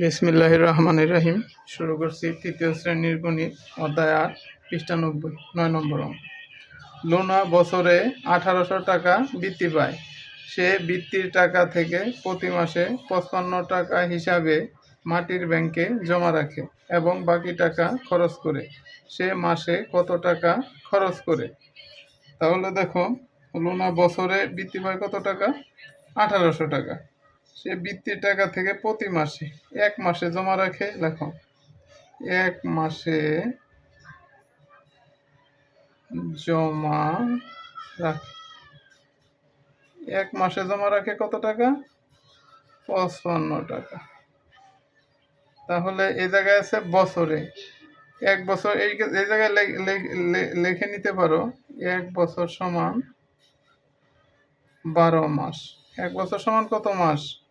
বিসমিল্লাহ রহমান রহিম শুরু করছি তৃতীয় শ্রেণির গণিত, অধ্যায় আট পৃষ্ঠানব্বই নয় নম্বর অঙ্ক। লোনা বছরে আঠারোশো টাকা বৃত্তি পায়। সে বৃত্তির টাকা থেকে প্রতি মাসে পঁচপান্ন টাকা হিসাবে মাটির ব্যাংকে জমা রাখে এবং বাকি টাকা খরচ করে। সে মাসে কত টাকা খরচ করে? তাহলে দেখো, লোনা বছরে বৃত্তি পায় কত টাকা? আঠারোশো টাকা। সে বৃত্তির টাকা থেকে প্রতি মাসে, এক মাসে জমা রাখে, লেখো, এক মাসে জমা রাখে। এক মাসে জমা রাখে কত টাকা? পঁচপান্ন টাকা। তাহলে এই জায়গায় আছে বছরে। এক বছর, এই এই জায়গায় লিখে নিতে পারো, এক বছর সমান বারো মাস। এক বছর সমান কত মাস?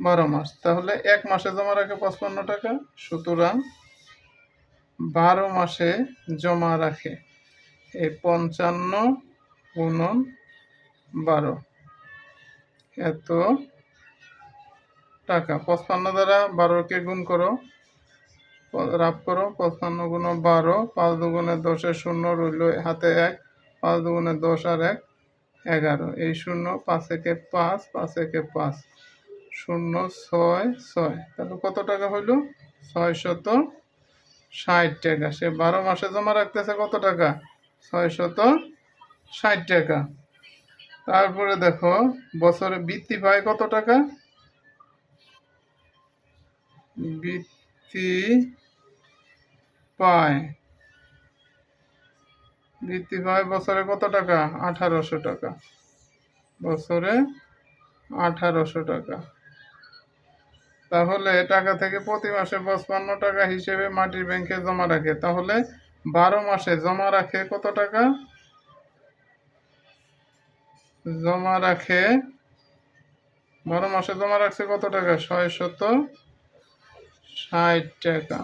বারো মাস। তাহলে এক মাসে জমা রাখে পঁচপান্ন টাকা। সুতরাং বারো মাসে জমা রাখে এই পঞ্চান্ন গুণন বারো। এত টাকা। পঁচপান্ন দ্বারা বারোকে গুণ করো রাফ করো, পঁচপান্ন গুণ বারো, পাঁচ দুগুণে দশে শূন্য রইল হাতে এক, পাঁচ দুগুণে দশ আর এক, এগারো। এই শূন্য পাঁচ একে পাঁচ পাঁচ একে পাঁচ। শূন্য ছয় ছয়। তাহলে কত টাকা হইল? ছয় শত ষাট টাকা। সে বারো মাসে জমা রাখতেছে কত টাকা? ছয় শত ষাট টাকা। তারপরে দেখো, বছরে বৃত্তি পায় কত টাকা? বৃত্তি পায়। বৃত্তি পায় বছরে কত টাকা? আঠারোশো টাকা। বছরে আঠারোশো টাকা। তাহলে টাকা থেকে প্রতি মাসে পঁচপান্ন টাকা হিসেবে মাটির ব্যাংকে জমা রাখে। তাহলে বারো মাসে জমা রাখে কত টাকা? জমা রাখে, বারো মাসে জমা রাখছে কত টাকা? ছয় শত ষাট টাকা।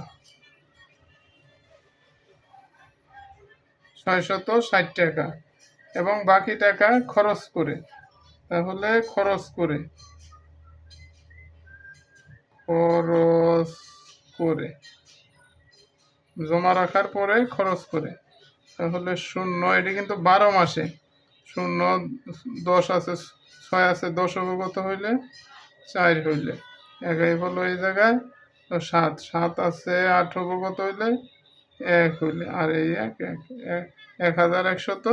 ছয় শত ষাট টাকা। এবং বাকি টাকা খরচ করে। তাহলে খরচ করে। খরচ করে। জমা রাখার পরে খরচ করে। তাহলে শূন্য, এটি কিন্তু বারো মাসে। শূন্য, দশ আছে, ছয় আছে, দশ অবগত হইলে? চার হইলে। একাই হলো এই জায়গায় তো সাত। সাত আছে, আট অবগত হইলে? এক হইলে। আর এই এক এক এক হাজার একশত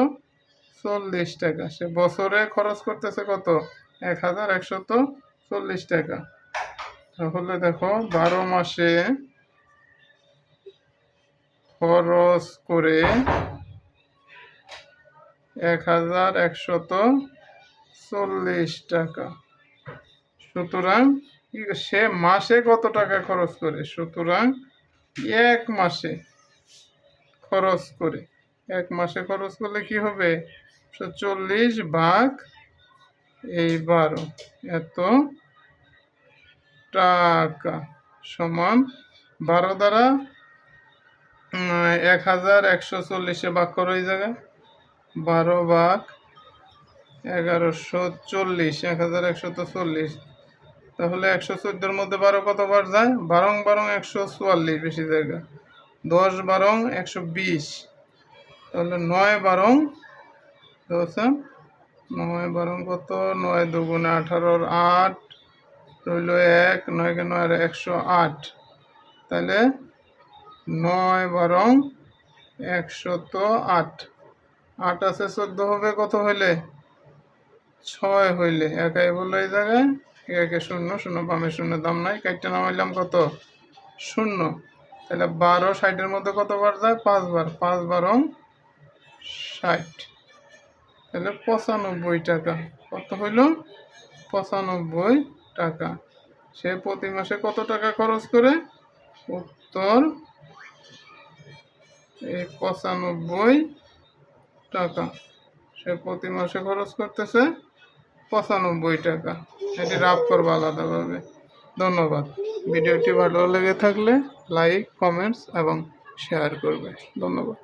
চল্লিশ টাকা। সে বছরে খরচ করতেছে কত? এক হাজার একশত চল্লিশ টাকা। তাহলে দেখো বারো মাসে খরচ করে এক হাজার একশত চল্লিশ টাকা। সুতরাং সে মাসে কত টাকা খরচ করে? সুতরাং এক মাসে খরচ করে। এক মাসে খরচ করলে কি হবে? চল্লিশ ভাগ এই বারো। এত টাকা সমান বারো দ্বারা এক হাজার একশো চল্লিশে ভাগ করো এই বারো ভাগ এগারোশো চল্লিশ, এক হাজার একশত চল্লিশ। তাহলে একশো চোদ্দোর মধ্যে বারো কতবার যায়? বারং বারং একশো চুয়াল্লিশ বেশি জায়গা। দশ বারং একশো বিশ। তাহলে নয় বারং বুঝছেন নয় বারং কত? নয় দুগুণে আঠারোর আট। রইল এক, নয় কে নয় আর একশো আট। তাহলে নয় বারং একশত আট। আট আছে চোদ্দ হবে, কত হইলে? ছয় হইলে। একাই বলল এই জায়গায়, একে শূন্য শূন্য বামে শূন্য, দাম নাই, কাইটটা নামাইলাম কত? শূন্য। তাহলে বারো ষাটের মধ্যে কতবার যায়? পাঁচবার পাঁচ বারং ষাট। তাহলে পঁচানব্বই টাকা। কত হইল? পঁচানব্বই টাকা। সে প্রতি মাসে কত টাকা খরচ করে? উত্তর, এই পঁচানব্বই টাকা। সে প্রতি মাসে খরচ করতেছে পঁচানব্বই টাকা। এটি রাফ করব আলাদাভাবে। ধন্যবাদ। ভিডিওটি ভালো লেগে থাকলে লাইক, কমেন্টস এবং শেয়ার করবে। ধন্যবাদ।